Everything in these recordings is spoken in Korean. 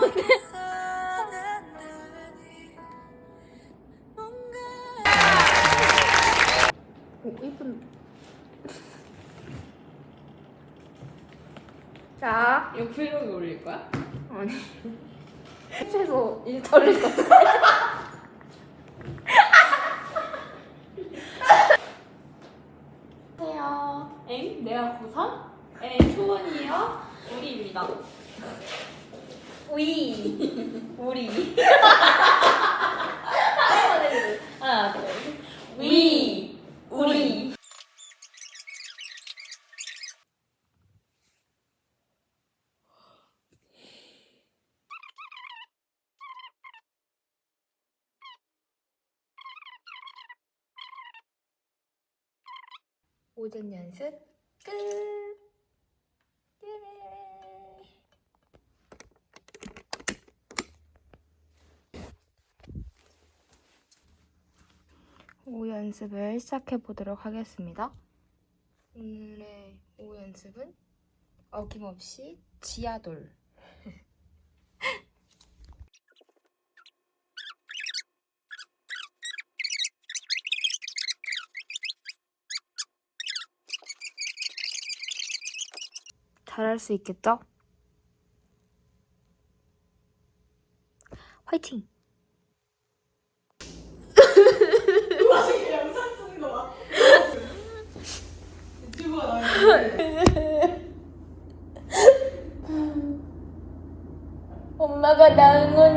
못해. 오, 이쁜. 자, 이거 브이로그 올릴 거야? 아니. 최소 인스타 올릴 것 같아. 안녕하세요. 엥? 내가 고3? 엥, 초원이에요. 우리입니다. 우리. 우리. 하나, 둘, 셋. 위. 우리. 오전 연습 끝. 예. 오후 연습을 시작해 보도록 하겠습니다. 오늘의 오후 연습은 어김없이 지하돌. 잘할 수 있겠죠? 화이팅! dangon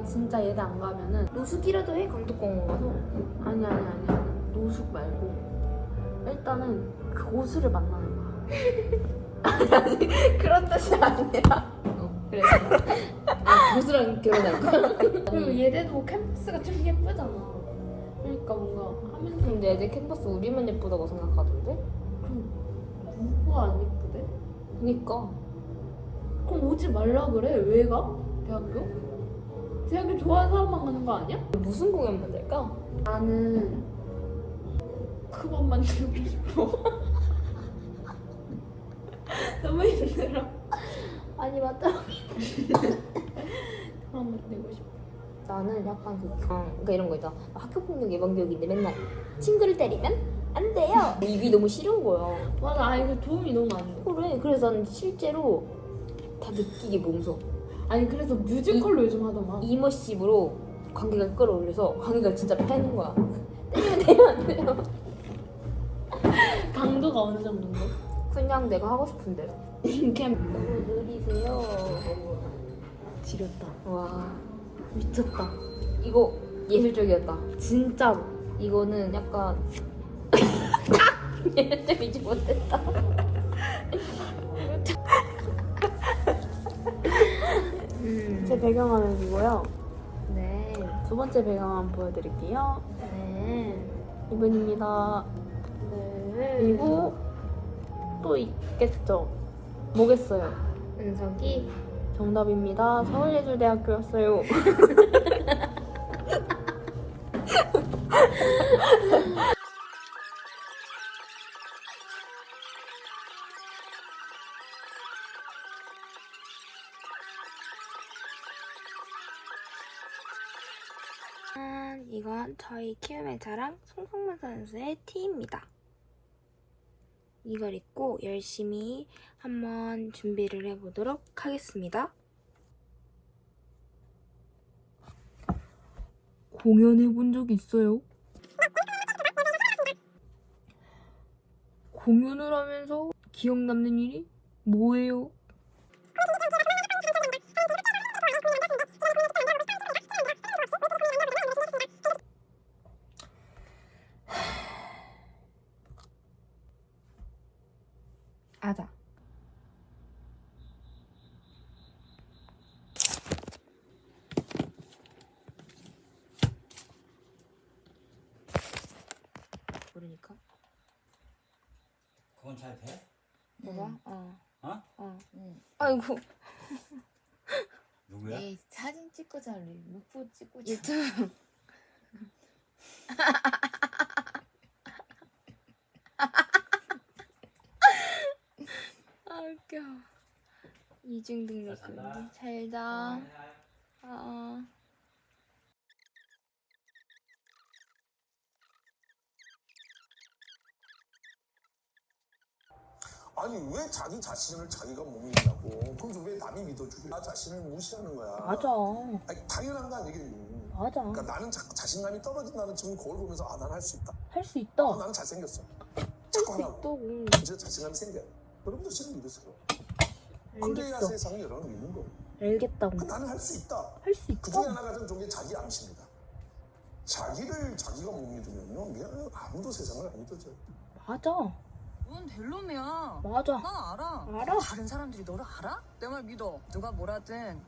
나 진짜 예대 안 가면은 노숙이라도 해 강덕공원 가서? 아니 아니 아니 아니. 노숙 말고. 일단은 그 고수를 만나는 거야. 아니 아니 그런 뜻이 아니야. 어 그래서 아, 고수랑 결혼할 거야? 그리고 얘네도 캠퍼스가 좀 예쁘잖아. 그러니까 뭔가 하면서. 근데 애들 캠퍼스 우리만 예쁘다고 생각하던데? 누가 안 예쁘대? 그니까. 그럼 오지 말라 그래? 왜 가? 대학교? 대학교 좋아하는 사람만 가는 거 아니야? 무슨 공연 만들까? 나는 그만 만들고 싶어. 너무 힘들어. 아니 맞다 그만 만들고 싶어. 나는 약간 그 경, 그러니까 이런 거 있잖아. 학교 폭력 예방 교육인데 맨날 친구를 때리면 안 돼요. 입이 너무 싫은 거야. 맞아, 아 이거 도움이 너무 안 돼. 그래. 그래서 나는 실제로 다 느끼게 몸소 아니 그래서 뮤지컬로 요즘 하더만. 이머시브로 관계가 끌어올려서 관계가 진짜 패는 거야. 때리면 안 돼요. 강도가 어느 정도인데? 그냥 내가 하고 싶은 대로. 그냥 너무 느리세요. 지렸다. 와 미쳤다. 이거 예술적이었다. 진짜로. 이거는 약간 예술적이지 못했다. 제 배경화면이고요. 네. 두 번째 배경화면 보여드릴게요. 네. 이분입니다. 네. 그리고 또 있겠죠. 뭐겠어요? 은석이 정답입니다. 서울예술대학교였어요. 짠, 이건 저희 키움의 자랑 송성문 선수의 티입니다. 이걸 입고 열심히 한번 준비를 해보도록 하겠습니다. 공연해 본 적 있어요? 공연을 하면서 기억 남는 일이 뭐예요? 가자. 모르니까. 그건 잘 돼? 뭐가? 어. 어? 어. 응. 아이고. 누구야? 에이 사진 찍고 잘래. 묵고 찍고 유튜브. 아 웃겨. 이중 등록 잘 산다. 금지. 잘 자. 아. 아니 왜 자기 자신을 자기가 못 믿냐고 그럼 왜 남이 믿어주게 나 자신을 무시하는 거야 맞아. 아니, 당연한 거 아니겠니 맞아. 그러니까 나는 자, 자신감이 떨어진다는 지금 거울 보면서 아 나는 할수 있다 할 수 있다. 어, 나는 잘생겼어 할 자꾸 수 하라고 있다고. 이제 자신감이 생겨요 여러분도 지금 믿으세요 그래야 알겠어. 세상이 여러분 믿는 거 알겠다고. 그 나는 할 수 있다 할 수 그 중에 있다. 하나가 좀 좋은 게 자기 암시입니다 자기를 자기가 못 믿으면요 미안해요 아무도 세상을 안 믿어줘요 맞아. 넌 델롬이야. 맞아. 난 알아. 알아. 다른 사람들이 너를 알아? 내 말 믿어. 누가 뭐라든